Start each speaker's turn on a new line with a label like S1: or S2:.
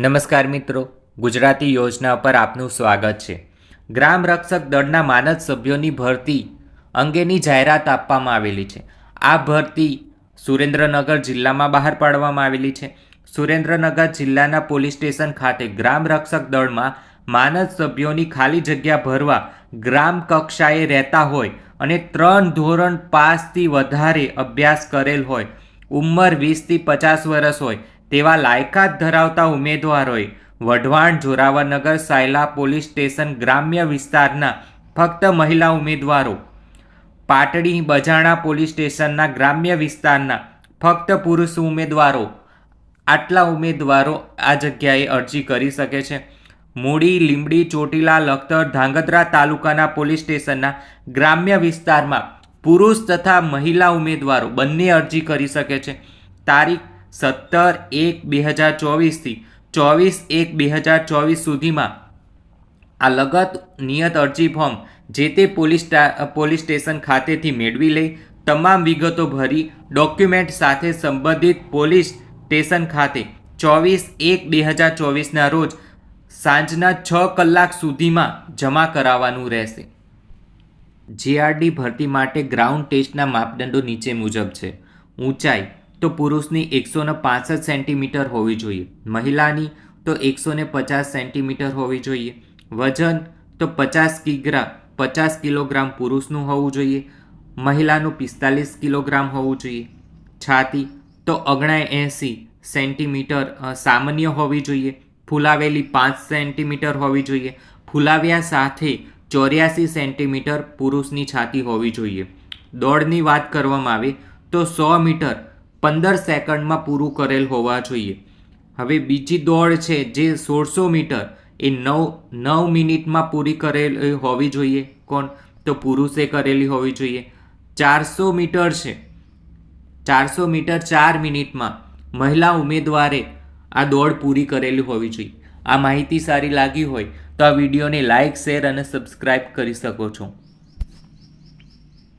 S1: નમસ્કાર મિત્રો, ગુજરાતી યોજના પર આપનું સ્વાગત છે. ગ્રામ રક્ષક દળના માનદ સભ્યોની ભરતી અંગેની જાહેરાત આપવામાં આવેલી છે. આ ભરતી સુરેન્દ્રનગર જિલ્લામાં બહાર પાડવામાં આવેલી છે. સુરેન્દ્રનગર જિલ્લાના પોલીસ સ્ટેશન ખાતે ગ્રામ રક્ષક દળમાં માનદ સભ્યોની ખાલી જગ્યા ભરવા ગ્રામ કક્ષાએ રહેતા હોય અને ત્રણ ધોરણ પાસથી વધારે અભ્યાસ કરેલ હોય, ઉંમર વીસથી પચાસ વર્ષ હોય તેવા લાયકાત ધરાવતા ઉમેદવારોએ વઢવાણ જોરાવરનગર સાયલા પોલીસ સ્ટેશન ગ્રામ્ય વિસ્તારના ફક્ત મહિલા ઉમેદવારો, પાટડી બજાણા પોલીસ સ્ટેશનના ગ્રામ્ય વિસ્તારના ફક્ત પુરુષ ઉમેદવારો, આટલા ઉમેદવારો આ જગ્યાએ અરજી કરી શકે છે. મૂડી, લીંબડી, ચોટીલા, લખતર, ધાંગધ્રા તાલુકાના પોલીસ સ્ટેશનના ગ્રામ્ય વિસ્તારમાં પુરુષ તથા મહિલા ઉમેદવારો બંને અરજી કરી શકે છે. તારીખ સત્તર એક બે હજાર ચોવીસથી ચોવીસ એક બે હજાર ચોવીસ સુધીમાં આ લગત નિયત અરજી ફોર્મ જે તે પોલીસ પોલીસ સ્ટેશન ખાતેથી મેળવી લઈ તમામ વિગતો ભરી ડોક્યુમેન્ટ સાથે સંબંધિત પોલીસ સ્ટેશન ખાતે ચોવીસ એક બે હજાર ચોવીસના રોજ સાંજના છ કલાક સુધીમાં જમા કરાવવાનું રહેશે. જીઆરડી ભરતી માટે ગ્રાઉન્ડ ટેસ્ટના માપદંડો નીચે મુજબ છે. ઊંચાઈ તો પુરુષની એકસો ને પાસઠ સેન્ટીમીટર હોવી જોઈએ. મહિલાની તો એકસો ને પચાસ સેન્ટીમીટર હોવી જોઈએ. વજન તો પચાસ કિગ્રા, પચાસ કિલોગ્રામ પુરુષનું હોવું જોઈએ. મહિલાનું પિસ્તાલીસ કિલોગ્રામ હોવું જોઈએ. છાતી તો અગણા એંસી સેન્ટીમીટર સામાન્ય હોવી જોઈએ. ફૂલાવેલી પાંચ સેન્ટીમીટર હોવી જોઈએ. ફૂલાવ્યા સાથે ચોર્યાસી સેન્ટીમીટર પુરુષની છાતી હોવી જોઈએ. દોડની વાત કરવામાં આવે તો સો મીટર પંદર સેકન્ડમાં પૂરું કરેલ હોવા જોઈએ. હવે બીજી દોડ છે જે સોળસો મીટર એ નવ નવ મિનિટમાં પૂરી કરેલ હોવી જોઈએ. કોણ? તો પુરુષે કરેલી હોવી જોઈએ. ચારસો મીટર છે. ચારસો મીટર ચાર મિનિટમાં મહિલા ઉમેદવારે આ દોડ પૂરી કરેલી હોવી જોઈએ. આ માહિતી સારી લાગી હોય તો આ વિડીયોને લાઇક શેર અને સબસ્ક્રાઇબ કરી શકો છો.